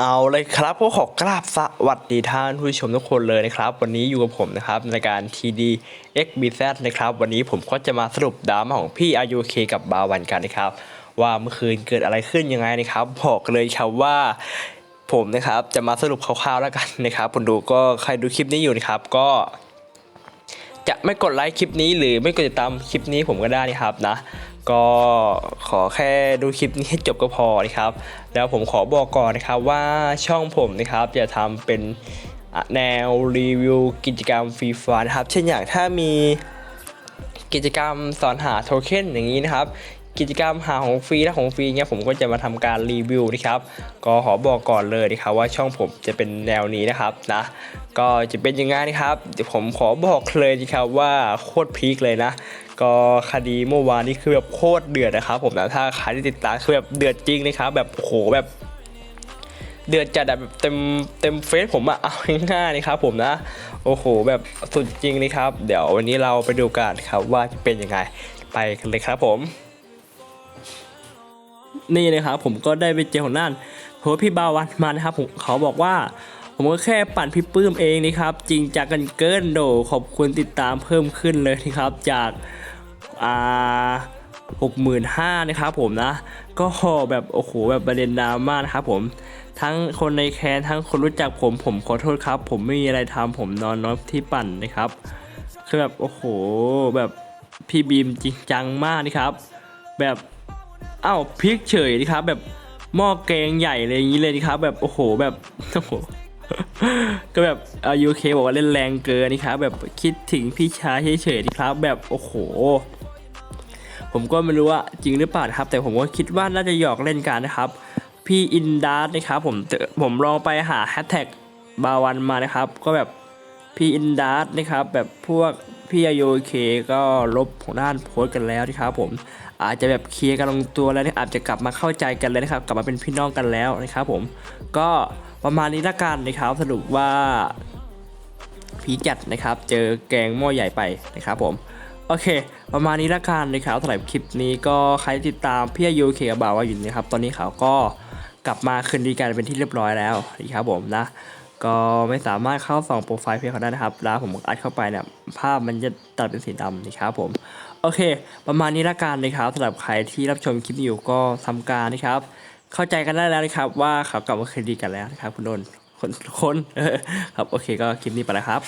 เอาเลยครับก็ขอกราบสวัสดีท่านผู้ชมทุกคนเลยนะครับ วันนี้อยู่กับผมนะครับในการ TD XBZ นะครับ วันนี้ผมก็จะมาสรุปดราม่าของพี่อายุเคกับบาวันกันนะครับ ว่าเมื่อคืนเกิดอะไรขึ้นยังไงนะครับ บอกเลยครับว่าผมนะครับจะมาสรุปคร่าวๆแล้วกันนะครับคนดูก็ใครดูคลิปนี้อยู่นะครับก็ จะไม่กดไลค์คลิปนี้หรือไม่กดติดตามคลิปนี้ผมก็ได้นะครับนะ ก็ขอแค่ดูคลิปนี้ให้จบก็พอนะครับ แล้วผมขอบอกก่อนนะครับว่าช่องผมนะครับจะทำเป็นแนวรีวิวกิจกรรมฟรีฟานะครับ เช่นอย่างถ้ามีกิจกรรมสอนหาโทเค็นอย่างนี้นะครับ กิจกรรมหาของฟรีและของฟรีเนี่ยผมก็จะมาทำการรีวิวนะครับ ก็ขอบอกก่อนเลยนะครับว่าช่องผมจะเป็นแนวนี้นะครับนะก็จะเป็นยังไงนะครับเดี๋ยวผมขอบอกเลยนะครับว่าโคตรพีคเลยนะ ก็คดีเมื่อวานนี้คือแบบโคตรเดือดนะครับผมนะถ้าใครที่ติดตามคือแบบเดือดจริงนะครับแบบโหแบบ เดือดจัดแบบเต็มเต็มเฟซผมอะเอาง่ายๆนะครับผมนะโอ้โหแบบสุดจริงเลยครับ เดี๋ยววันนี้เราไปดูกันครับว่าจะเป็นยังไงไปกันเลยครับผม นี่นะครับผมก็ได้ไปเจอของนั่นโหพี่บาวันมานะครับผมเขาบอกว่าผมก็แค่ปั่นพี่ปื้มเองนะครับ จริงจังกันเกินโดขอบคุณติดตามเพิ่มขึ้นเลยนะครับ จาก อ่าหกหมื่นห้านะครับผมนะ ก็แบบโอ้โหแบบประเด็นดราม่านะครับผมทั้งคนในแคนทั้งคนรู้จักผมผมขอโทษครับ ผมไม่มีอะไรทำผมนอนน้อยที่ปั่นนะครับคือแบบโอ้โหแบบพี่บีมจริงจังมากนะครับ แบบอ้าวพลิกเฉยดีครับ แบบหม้อแกงใหญ่เลยอย่างนี้เลยดีครับ แบบโอ้โหแบบโอ้โหก็แบบอายุเคบอกว่าเล่นแรงเกินนี่ครับแบบคิดถึงพี่ชายเฉยๆนี่ครับ แบบโอ้โห ผมก็ไม่รู้ว่าจริงหรือเปล่านะครับ แต่ผมก็คิดว่าน่าจะหยอกเล่นกันนะครับพี่อินดัสนะครับผมผมลองไปหาแฮชแท็กบาวันมานะครับ ก็แบบพี่อินดัสนะครับ แบบพวกพี่อายุเคก็ลบของด้านโพสต์กันแล้วนะครับผมอาจจะแบบเคลียร์กันลงตัวแล้วนะอาจจะกลับมาเข้าใจกันเลยนะครับ กลับมาเป็นพี่น้องกันแล้วนะครับ ผมก็ประมาณนี้ละกันนะครับ สรุปว่าผีจัดนะครับ เจอแกงหม้อใหญ่ไปนะครับผม โอเค ประมาณนี้ละกันนะครับสำหรับคลิปนี้ก็ใครติดตามพี่อายุเคกับบ่าวว่าอยู่นะครับ ตอนนี้เขาก็กลับมาคืนดีกันเป็นที่เรียบร้อยแล้วนะครับผมนะ ก็ไม่สามารถเข้าส่องโปรไฟล์เพี่เขาได้นะครับ แล้วผมอัดเข้าไปเนี่ยภาพมันจะตัดเป็นสีดำนะครับผม โอเค ประมาณนี้ละกันนะครับสำหรับใครที่รับชมคลิปนี้อยู่ก็ทำการนะครับ เข้าใจกันได้แล้วนะครับว่าเขากลับมาคืนดีกันแล้วนะครับคุณโดนคนคนครับโอเคก็คลิปนี้ไปแล้วครับ